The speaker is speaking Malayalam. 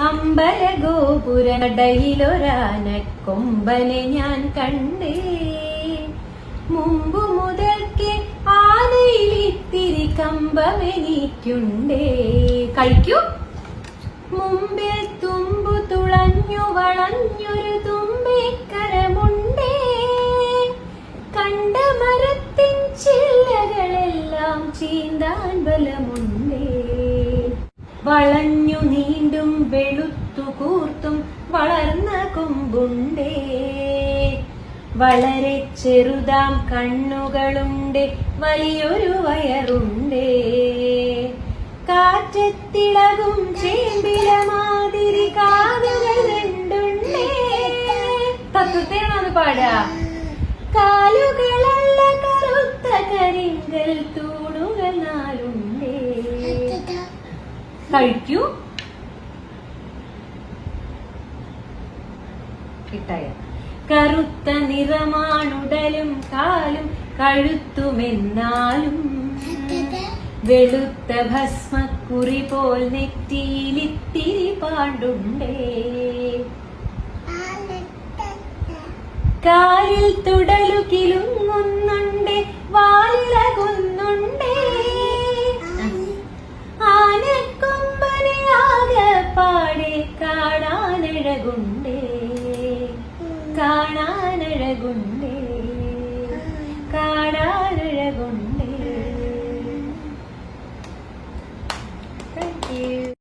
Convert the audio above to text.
അമ്പല ഗോപുരടയിലൊരാനക്കൊമ്പനെ ഞാൻ കണ്ടേ. മുമ്പു മുതൽക്ക് ആനയിൽ ഇത്തിരി കമ്പമെനിക്കുണ്ടേ. കഴിക്കൂ. മുമ്പിൽ തുമ്പു തുളഞ്ഞു വളഞ്ഞൊരു തുമ്പിക്കരമുണ്ടേ. കണ്ട മരത്തിൻ ചില്ലകളെല്ലാം ചീന്താൻ ബലമുണ്ടേ. വളഞ്ഞു നീണ്ടും വെളുത്തു കൂർത്തും വളർന്ന കൊമ്പുണ്ടേ. വളരെ ചെറുതാം കണ്ണുകളുണ്ട് വലിയൊരു വയറുണ്ടേ. കാറ്റത്തിളകും ചേമ്പില മാതിരി കാതുകൾ രണ്ടുണ്ടേ. തത്വത്തേനാണ് പാടുക. കാലുകളല്ല കറുത്ത കരിങ്കൽ തൂണുകൾ കഴിക്കൂ. കിട്ടായ കറുത്ത നിറമാണുടലും കാലും കഴുത്തുമെന്നാലും വെളുത്ത ഭസ്മക്കുറി പോൽ നെറ്റിയിലിത്തിരി പാണ്ടുണ്ടേ കാലിൽ തുടലു കാണാനഴകുണ്ടേ. കാണാനഴകുണ്ടേ. കാണാനഴകുണ്ടേ. Thank you